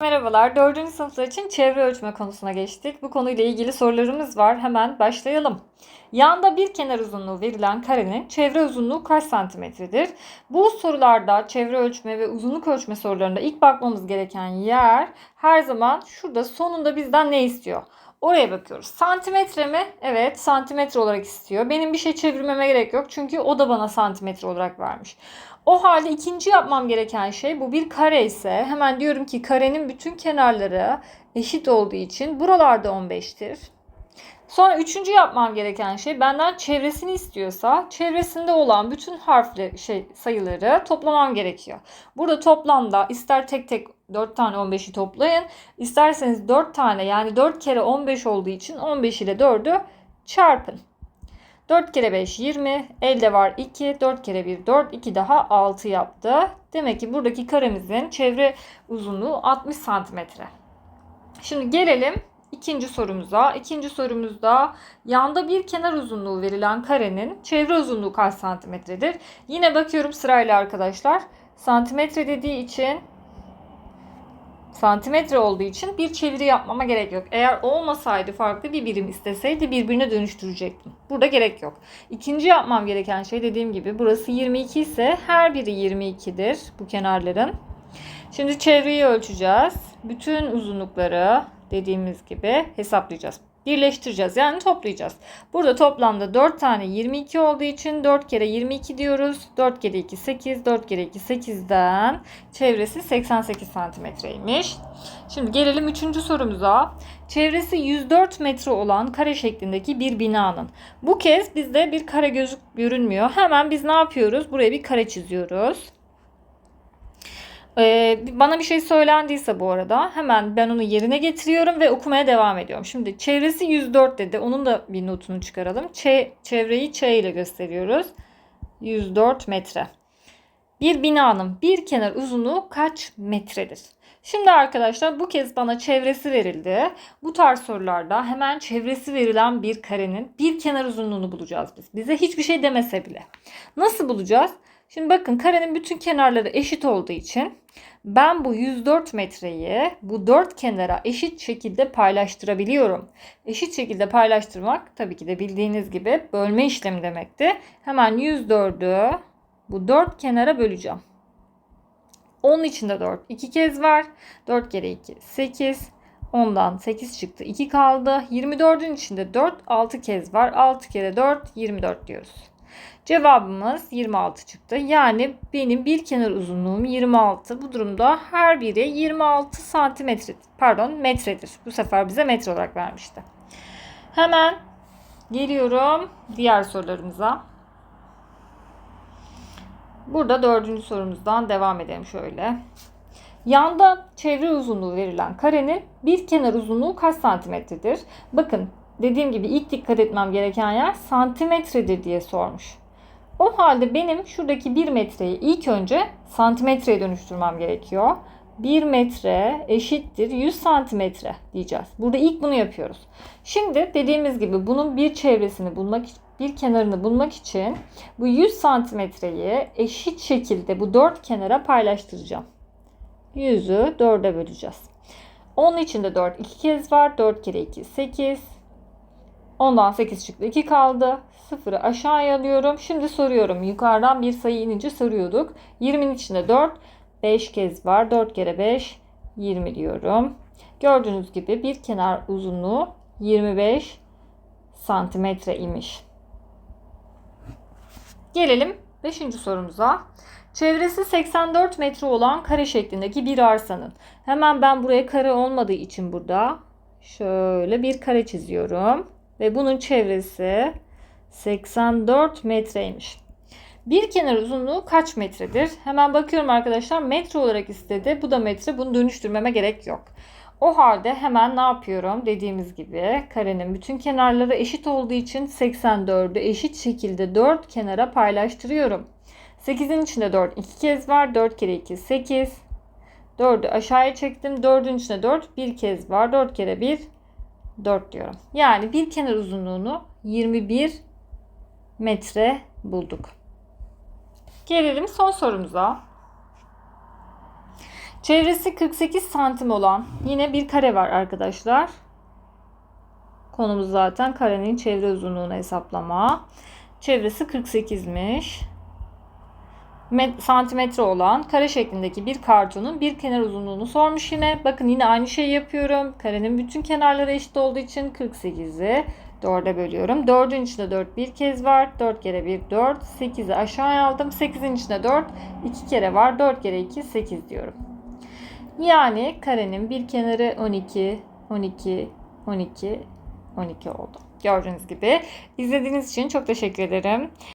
Merhabalar, 4. sınıflar için çevre ölçme konusuna geçtik. Bu konuyla ilgili sorularımız var. Hemen başlayalım. Yanda bir kenar uzunluğu verilen karenin çevre uzunluğu kaç santimetredir? Bu sorularda çevre ölçme ve uzunluk ölçme sorularında ilk bakmamız gereken yer her zaman şurada sonunda bizden ne istiyor? Oraya bakıyoruz. Santimetre mi? Evet, santimetre olarak istiyor. Benim bir şey çevirmeme gerek yok. Çünkü o da bana santimetre olarak vermiş. O halde ikinci yapmam gereken şey bu bir kare ise hemen diyorum ki karenin bütün kenarları eşit olduğu için buralarda 15'tir. Sonra üçüncü yapmam gereken şey benden çevresini istiyorsa çevresinde olan bütün harfli şey sayıları toplamam gerekiyor. Burada toplamda ister tek tek 4 tane 15'i toplayın. isterseniz 4 tane yani 4 kere 15 olduğu için 15 ile 4'ü çarpın. 4 kere 5 20. Elde var 2. 4 kere 1 4. 2 daha 6 yaptı. Demek ki buradaki karemizin çevre uzunluğu 60 santimetre. Şimdi gelelim ikinci sorumuza. İkinci sorumuzda yanda bir kenar uzunluğu verilen karenin çevre uzunluğu kaç santimetredir? Yine bakıyorum sırayla arkadaşlar. Santimetre dediği için santimetre olduğu için bir çeviri yapmama gerek yok. Eğer olmasaydı farklı bir birim isteseydi birbirine dönüştürecektim. Burada gerek yok. İkinci yapmam gereken şey dediğim gibi burası 22 ise her biri 22'dir bu kenarların. Şimdi çevreyi ölçeceğiz. Bütün uzunlukları dediğimiz gibi hesaplayacağız. Birleştireceğiz yani toplayacağız. Burada toplamda 4 tane 22 olduğu için 4 kere 22 diyoruz. 4 kere 2 8, 4 kere 2 8'den çevresi 88 santimetreymiş. Şimdi gelelim 3. sorumuza. Çevresi 104 metre olan kare şeklindeki bir binanın. Bu kez bizde bir kare gözük görünmüyor. Hemen biz ne yapıyoruz? Buraya bir kare çiziyoruz. Ee, bana bir şey söylendiyse bu arada hemen ben onu yerine getiriyorum ve okumaya devam ediyorum. Şimdi çevresi 104 dedi. Onun da bir notunu çıkaralım. Ç çevreyi Ç ile gösteriyoruz. 104 metre. Bir binanın bir kenar uzunluğu kaç metredir? Şimdi arkadaşlar bu kez bana çevresi verildi. Bu tarz sorularda hemen çevresi verilen bir karenin bir kenar uzunluğunu bulacağız biz. Bize hiçbir şey demese bile. Nasıl bulacağız? Şimdi bakın karenin bütün kenarları eşit olduğu için ben bu 104 metreyi bu dört kenara eşit şekilde paylaştırabiliyorum. Eşit şekilde paylaştırmak tabii ki de bildiğiniz gibi bölme işlemi demekti. Hemen 104'ü bu dört kenara böleceğim. Onun içinde 4 2 kez var. 4 kere 2 8. Ondan 8 çıktı. 2 kaldı. 24'ün içinde 4 6 kez var. 6 kere 4 24 diyoruz. Cevabımız 26 çıktı. Yani benim bir kenar uzunluğum 26. Bu durumda her biri 26 santimetre pardon metredir. Bu sefer bize metre olarak vermişti. Hemen geliyorum diğer sorularımıza. Burada dördüncü sorumuzdan devam edelim şöyle. Yanda çevre uzunluğu verilen karenin bir kenar uzunluğu kaç santimetredir? Bakın dediğim gibi ilk dikkat etmem gereken yer santimetredir diye sormuş. O halde benim şuradaki 1 metreyi ilk önce santimetreye dönüştürmem gerekiyor. 1 metre eşittir 100 santimetre diyeceğiz. Burada ilk bunu yapıyoruz. Şimdi dediğimiz gibi bunun bir çevresini bulmak bir kenarını bulmak için bu 100 santimetreyi eşit şekilde bu dört kenara paylaştıracağım. 100'ü 4'e böleceğiz. Onun içinde 4 iki kez var. 4 kere 2 8. Ondan 8 çıktı. 2 kaldı. 0'ı aşağıya alıyorum. Şimdi soruyorum. Yukarıdan bir sayı inince soruyorduk. 20'nin içinde 4. 5 kez var. 4 kere 5 20 diyorum. Gördüğünüz gibi bir kenar uzunluğu 25 santimetre imiş. Gelelim 5. sorumuza. Çevresi 84 metre olan kare şeklindeki bir arsanın. Hemen ben buraya kare olmadığı için burada şöyle bir kare çiziyorum. Ve bunun çevresi 84 metreymiş. Bir kenar uzunluğu kaç metredir? Hemen bakıyorum arkadaşlar. Metre olarak istedi. Bu da metre. Bunu dönüştürmeme gerek yok. O halde hemen ne yapıyorum? Dediğimiz gibi karenin bütün kenarları eşit olduğu için 84'ü eşit şekilde 4 kenara paylaştırıyorum. 8'in içinde 4 2 kez var. 4 kere 2 8. 4'ü aşağıya çektim. 4'ün içinde 4 bir kez var. 4 kere 1 4 diyorum. Yani bir kenar uzunluğunu 21 metre bulduk. Gelelim son sorumuza. Çevresi 48 santim olan yine bir kare var arkadaşlar. Konumuz zaten karenin çevre uzunluğunu hesaplama. Çevresi 48'miş. Met- santimetre olan kare şeklindeki bir kartonun bir kenar uzunluğunu sormuş yine. Bakın yine aynı şeyi yapıyorum. Karenin bütün kenarları eşit olduğu için 48'i 4'e bölüyorum. 4'ün içinde 4 bir kez var. 4 kere 1 4. 8'i aşağıya aldım. 8'in içinde 4 2 kere var. 4 kere 2 8 diyorum. Yani karenin bir kenarı 12, 12, 12, 12 oldu. Gördüğünüz gibi. İzlediğiniz için çok teşekkür ederim.